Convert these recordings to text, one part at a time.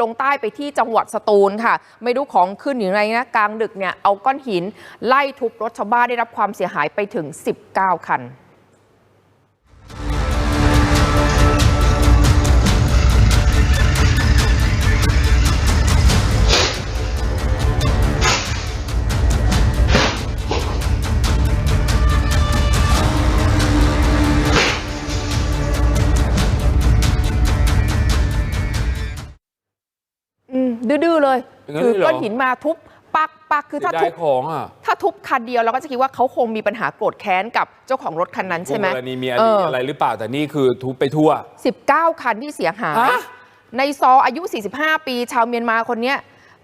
ลงใต้ไปที่จังหวัดสตูลค่ะ ไม่รู้ของขึ้นอย่างไรนะกลางดึกเนี่ยเอาก้อนหินไล่ทุบรถชาวบ้านได้รับความเสียหายไปถึง 19 คัน คือเลยเหรอก้อนหินมาทุบปักปักคือเสีถ้ายดาทุยบของอะถ้าทุบคันเดียวเราก็จะคิดว่าเขาคงมีปัญหาโกรธแค้นกับเจ้าของรถคันนั้นใช่ไหมกรณีมีอเอดีตออะไรหรือเปล่าแต่นี่คือทุบไปทั่ว 19 คันที่เสียหายฮะในซออายุ 45 ปี ชาวเมียนมาคนเนี้ย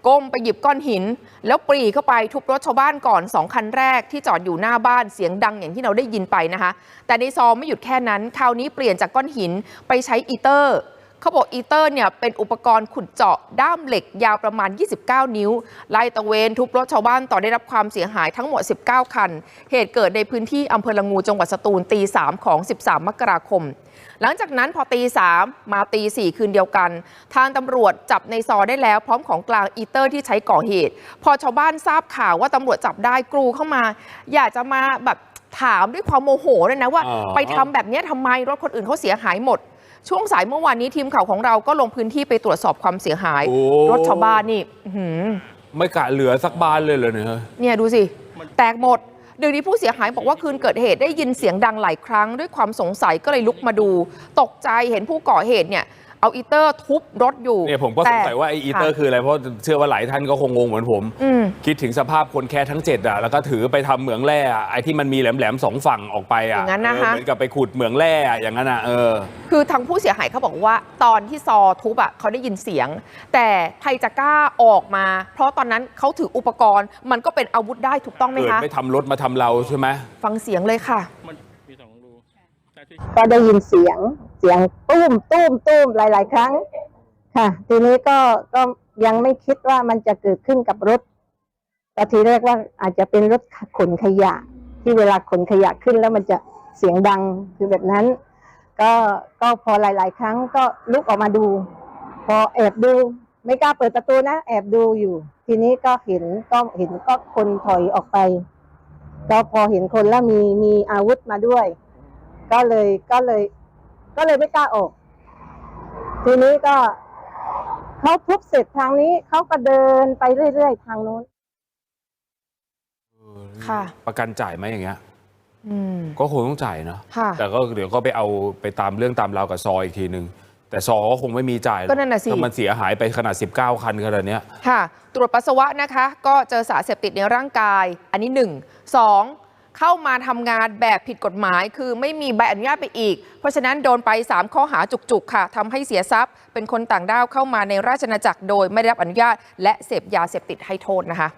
ก้มไปหยิบก้อนหิน แล้วปรีเข้าไปทุบรถชาวบ้านก่อน2คันแรกที่จอดอยู่หน้าบ้านเสียงดังอย่างที่เราได้ยินไปนะคะ แต่ในซอไม่หยุดแค่นั้น คราวนี้เปลี่ยนจากก้อนหินไปใช้อีเตอร์ เขาบอกอีเตอร์เนี่ยเป็นอุปกรณ์ขุดเจาะด้ามเหล็กยาวประมาณ 29 นิ้ว ไล่ตระเวนทุบรถชาวบ้านต่อได้รับความเสียหายทั้งหมด 19 คัน เหตุเกิดในพื้นที่อำเภอละงูจังหวัดสตูลตี3ของ 13 มกราคม หลังจากนั้นพอตีสามมาตีสี่คืนเดียวกัน ทางตำรวจจับในซอได้แล้ว พร้อมของกลางอีเตอร์ที่ใช้ก่อเหตุ พอชาวบ้านทราบข่าวว่าตำรวจจับได้กรูเข้ามา อยากจะมาแบบถามด้วยความโมโหด้วยนะว่าอ๋อไปทำแบบเนี้ยทำไมรถคนอื่นเขาเสียหายหมด ช่วงสายเมื่อวานนี้ทีมข่าวของเราก็ลงพื้นที่ไปตรวจสอบความเสียหาย โอ้ รถชาวบ้านนี่อื้อหือ ไม่กะเหลือสักบานเลยเหรอเนี่ย เนี่ยดูสิ แตกหมดหนึ่งในผู้เสียหายบอกว่าคืนเกิดเหตุได้ยินเสียงดังหลายครั้ง ด้วยความสงสัยก็เลยลุกมาดู ตกใจเห็นผู้ก่อเหตุเนี่ย เอาอีเตอร์ทุบรถอยู่เนี่ยผมก็สงสัยว่าไออีเตอร์ค่ะคืออะไร เพราะเชื่อว่าหลายท่านก็คงงงเหมือนผมอืมคิดถึงสภาพคนแค่ทั้งเจ็ดอะแล้วก็ถือไปทำเหมืองแร่อะไอ้ที่มันมีแหลมๆสองฝั่งออกไปอะอย่างนั้นนะคะเออเหมือนกับไปขุดเหมืองแร่อะอย่างนั้นอะเออคือทางผู้เสียหายเขาบอกว่าตอนที่ซอทุบอะเขาได้ยินเสียง แต่ใครจะกล้าออกมา เพราะตอนนั้นเขาถืออุปกรณ์มันก็เป็นอาวุธได้ถูกต้องไหมเกิดคะไม่ทำรถมาทำเราใช่ไหมฟังเสียงเลยค่ะ ก็ได้ยินเสียงเสียงตุ้มตุ้มตุ้มหลาย ๆ ครั้ง ค่ะ ทีนี้ก็ก็ยังไม่คิดว่ามันจะเกิดขึ้นกับรถก็ทีแรกว่าอาจจะเป็นรถขนขยะ ที่เวลาขนขยะขึ้นแล้วมันจะเสียงดังคือแบบนั้น ก็ก็พอหลาย ๆ ครั้งก็ลุกออกมาดู พอแอบดูไม่กล้าเปิดประตูนะ แอบดูอยู่ ทีนี้ก็เห็นก็เห็นก็คนถอยออกไป ก็พอเห็นคนแล้วมีมีอาวุธมาด้วย ก็เลยก็เลย ก็เลยไม่กล้าออก ทีนี้ก็เขาทุบเสร็จทางนี้เขาก็เดินไปเรื่อยๆ ทางนู้น ค่ะ ประกันจ่ายไหมอย่างเงี้ยอืมก็คงต้องจ่ายเนอะค่ะแต่ก็เดี๋ยวก็ไปเอาไปตามเรื่องตามราวกับซอยอีกทีหนึ่งแต่ซอก็คงไม่มีจ่ายหรอก็นั่นน่ะสิถ้ามันเสียหายไปขนาด 19 คันขนาดเนี้ยค่ะ ตรวจปัสสาวะนะคะ ก็เจอสารเสพติดในร่างกาย อันนี้ 1 2 เข้ามาทำงานแบบผิดกฎหมาย คือไม่มีใบอนุญาตไปอีก เพราะฉะนั้นโดนไป 3 ข้อหาจุกๆ ค่ะทำให้เสียทรัพย์ เป็นคนต่างด้าวเข้ามาในราชนาจักรโดยไม่ได้รับอนุญาต และเสพยาเสพติดให้โทษนะคะ